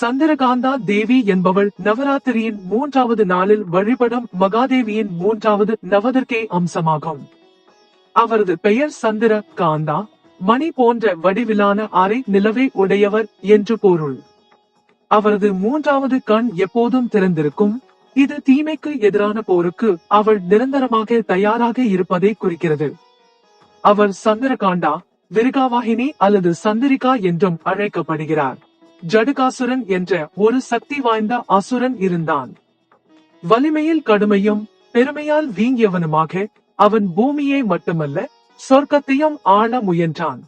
சந்திரகாந்தா தேவி என்பவள் நவராத்திரியின் மூன்றாவது நாளில் வழிபடும் மகாதேவியின் மூன்றாவது நவதற்கே அம்சமாகும். அவரது பெயர் சந்திர காந்தா மணி போன்ற வடிவிலான அரை நிலவை உடையவர் என்று பொருள். அவரது மூன்றாவது கண் எப்போதும் திறந்திருக்கும். இது தீமைக்கு எதிரான போருக்கு அவள் நிரந்தரமாக தயாராக இருப்பதை குறிக்கிறது. அவர் சந்திரகாண்டா விருகாவாகினி அல்லது சந்திரிகா என்றும் அழைக்கப்படுகிறார். ஜடுகாசுரன் என்ற ஒரு சக்தி வாய்ந்த அசுரன் இருந்தான். வலிமையில் கடுமையும் பெருமையால் வீங்கியவனுமாக அவன் பூமியை மட்டுமல்ல சொர்க்கத்தையும் ஆள முயன்றான்.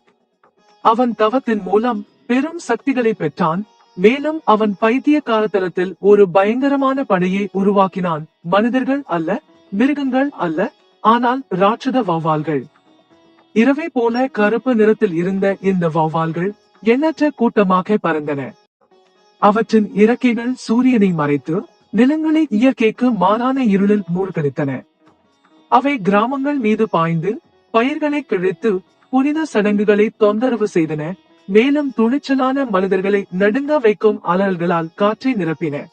அவன் தவத்தின் மூலம் பெரும் சக்திகளை பெற்றான் மேலும் அவன் பைத்திய காலத்தலத்தில் ஒரு பயங்கரமான படையை உருவாக்கினான். மனிதர்கள் அல்ல மிருகங்கள் அல்ல ஆனால் ராட்சத வௌவால்கள். இரவை போல கருப்பு நிறத்தில் இருந்த இந்த வௌவால்கள் எண்ணற்ற கூட்டமாக பறந்தன. அவற்றின் இறக்கைகள் சூரியனை மறைத்து நிலங்களை இயற்கைக்கு மாறான இருளில் மூழ்கடித்தன. அவை கிராமங்கள் மீது பாய்ந்து பயிர்களை கிழித்து புனித சடங்குகளை தொந்தரவு செய்தன. மேலும் துணிச்சலான மனிதர்களை நடுங்க வைக்கும் அலல்களால் காற்றை நிரப்பின.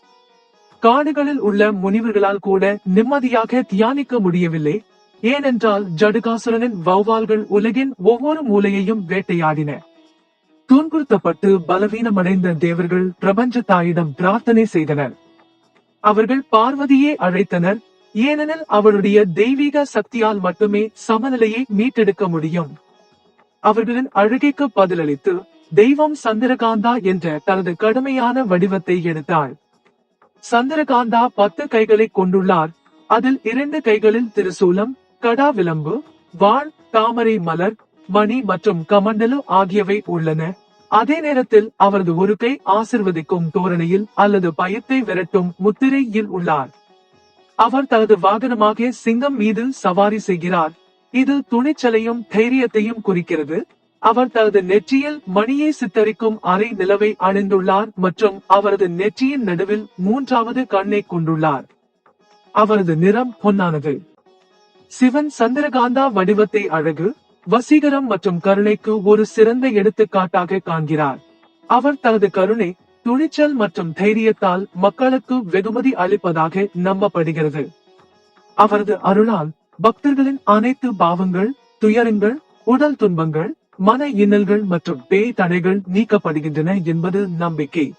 காடுகளில் உள்ள முனிவர்களால் கூட நிம்மதியாக தியானிக்க முடியவில்லை. ஏனென்றால் ஜடுகாசுரனின் வௌவால்கள் உலகின் ஒவ்வொரு மூலையையும் வேட்டையாடின. துன்புறுத்தப்பட்டு பலவீனமடைந்த தேவர்கள் பிரபஞ்ச தாயிடம் பிரார்த்தனை செய்தனர். அவர்கள் பார்வதியை அழைத்தனர். ஏனெனில் அவளுடைய தெய்வீக சக்தியால் மட்டுமே சமநிலையை மீட்டெடுக்க முடியும். அவர்களின் அழுகைக்கு பதிலளித்து தெய்வம் சந்திரகாந்தா என்ற தனது கடுமையான வடிவத்தை எடுத்தாள். சந்திரகாந்தா பத்து கைகளை கொண்டுள்ளார். அதில் இரண்டு கைகளில் திருசூலம் கடா விளம்பு வாள் தாமரை மலர் மணி மற்றும் கமண்டலு ஆகியவை உள்ளன. அதே நேரத்தில் அவரது ஒரு கை ஆசிர்வதிக்கும் தோரணையில் அல்லது பயத்தை விரட்டும் முத்திரையில் உள்ளார். அவர் தனது வாகனமாக சிங்கம் மீது சவாரி செய்கிறார். இது துணிச்சலையும் தைரியத்தையும் குறிக்கிறது. அவர் தனது நெற்றியில் மணியை சித்தரிக்கும் அரை நிலவை அணிந்துள்ளார் மற்றும் அவரது நெற்றியின் நடுவில் மூன்றாவது கண்ணை கொண்டுள்ளார். அவரது நிறம் பொன்னானது. சிவன் சந்திரகாந்தா வடிவத்தை அழகு வசீகரம் மற்றும் கருணைக்கு ஒரு சிறந்த எடுத்துக்காட்டாக காண்கிறார். அவர் தனது கருணை துணிச்சல் மற்றும் தைரியத்தால் மக்களுக்கு வெகுமதி அளிப்பதாக நம்பப்படுகிறது. அவரது அருளால் பக்தர்களின் அனைத்து பாவங்கள் துயரங்கள் உடல் துன்பங்கள் மன இன்னல்கள் மற்றும் பேய் தடைகள் நீக்கப்படுகின்றன என்பது நம்பிக்கை.